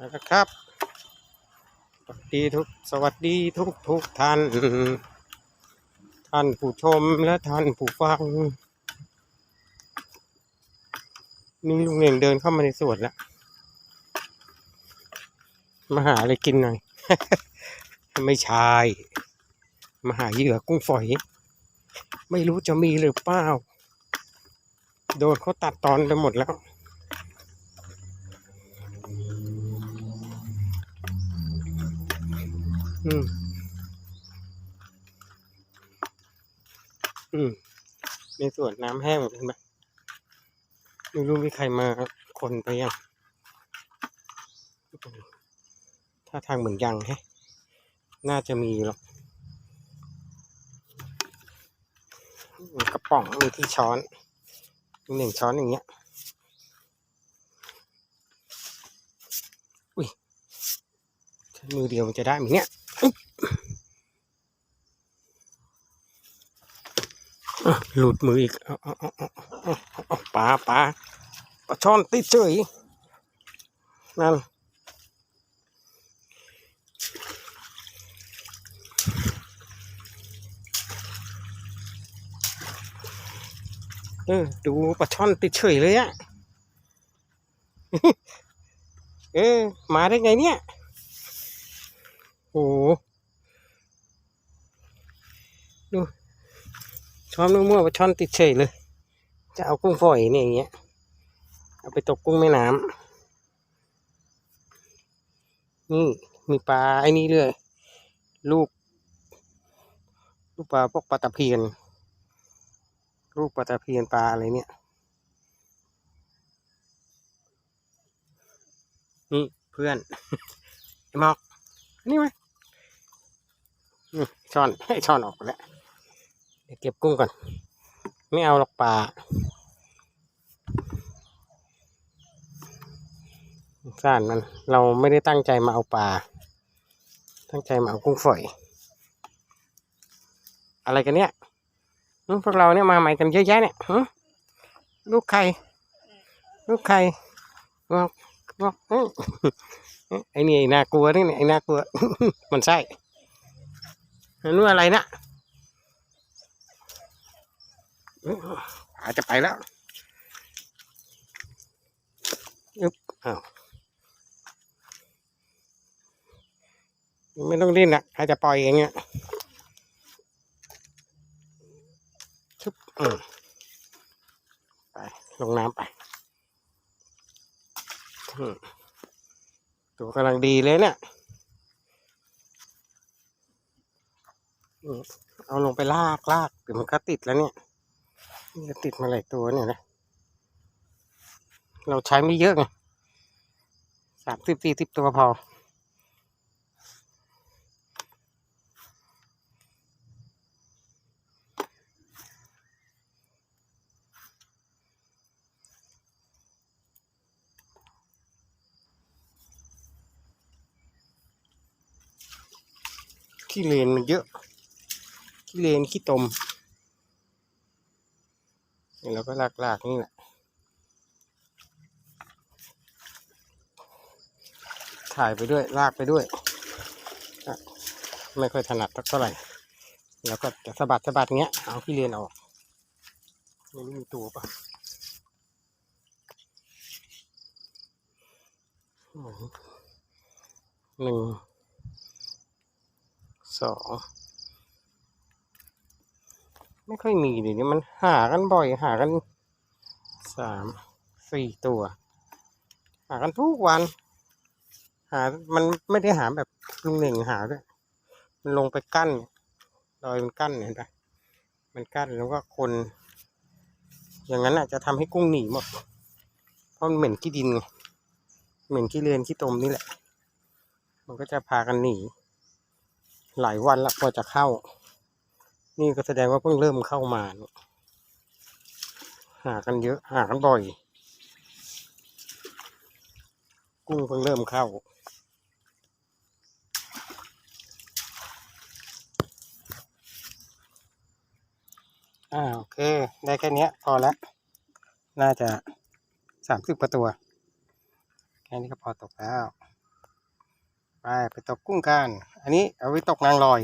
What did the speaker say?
นะครับสวัสดีทุกสวัสดีทุกทุกท่าน ท่านผู้ชมและท่านผู้ฟัง นี่ลุงเน่งเดินเข้ามาในสวนแล้ว มาหาอะไรกินหน่อย ไม่ใช่มาหาเหยื่อกุ้งฝอย ไม่รู้จะมีหรือเปล่า โดนเขาตัดตอนไปหมดแล้ว อืม อืม ในสวนน้ำแห้งเห็นไหมไม่รู้มีใครมาคนไปยัง ถ้าทางเหมือนยังแฮะ น่าจะมีหรอกกระป๋องมีที่ช้อนมีหนึ่งช้อนอย่างเงี้ย อุ้ยมือเดียวมันจะได้ไหมเนี่ยอุ๊ยอะ หลุดมืออีกปลาปลาปลาช่อนติดเฉยนั่นเออดูปลาช่อนติดเฉยเลยอะเออ มาได้ไงเนี่ยโอ้โหดู ช้อนมั่วๆปช่อนติดเฉยเลย จะเอากุ้งฝอยเนี่ยอย่างเงี้ย เอาไปตกกุ้งแม่น้ำนี่มีปลาไอ้นี่เลยลูก ลูกปลาพวกปลาตะเพียน ลูกปลาตะเพียนปลาอะไรเนี่ย นี่เพื่อนไอ้หมอกนี่ไหมอืมช้อนให้ช้อนออกไปแล้ว เก็บกุ้งก่อน ไม่เอาหรอกปลาสารมันเราไม่ได้ตั้งใจมาเอาปลา ตั้งใจมาเอากุ้งฝอย อะไรกันเนี่ยพวกเราเนี่ยมาใหม่กันเยอะแยะเนี่ยหึลูกใครลูกใครบอกบอกเอ้ยไอ้นี่ไอ้น่ากลัวนี่ไอ้น่ากลัว มันใช่นู่นอะไรนะ อื้ออาจจะไปแล้วอึ๊บอ้าวไม่ต้องดิ้นนะอาจจะปล่อยเองเนี่ยชึบอืมไป ลงน้ำไปอืมตัวกำลังดีเลยเนี่ยอืมเอาลงไปลากลากเดี๋ยวมันก็ติดแล้วเนี่ยมั นจะติดมาหลายตัวเนี่ยนะ เราใช้ไม่เยอะไงสามสิบสี่สิบตัวพอ ขี้เลนมันเยอะ ขี้เลนขี้ตม แล้วก็ลากๆนี่แหละถ่ายไปด้วยลากไปด้วย ไม่ค่อยถนัดสักเท่าไหร่ แล้วก็จะสะบัดสะบัดเงี้ย เอาขี้เลนออกไม่รู้มีตัวปะหนึ่งสอง ไม่ค่อยมีเดี๋ยวนี้มันหากันบ่อยหากันสามสี่ตัว หากันทุกวัน หา มันไม่ได้หาแบบลุงหนึ่งหาด้วยมันลงไปกั้นรอยมันกั้นเห็นปะมันกั้นแล้วก็คน อย่างนั้นอะจะทำให้กุ้งหนีหมดเพราะมันเหม็นขี้ดินไงเหม็นขี้เลือนขี้ตมนี่แหละ มันก็จะพากันหนี หลายวันแล้วกว่าจะเข้า นี่ก็แสดงว่าเพิ่งเริ่มเข้ามา หากันเยอะ หากันบ่อย กุ้งเพิ่งเริ่มเข้า อ่าโอเค ได้แค่เนี้ยพอแล้ว น่าจะสามสิบกว่าตัว แค่นี้ก็พอตกแล้ว ไปไปตกกุ้งกัน อันนี้เอาไว้ตกนางลอย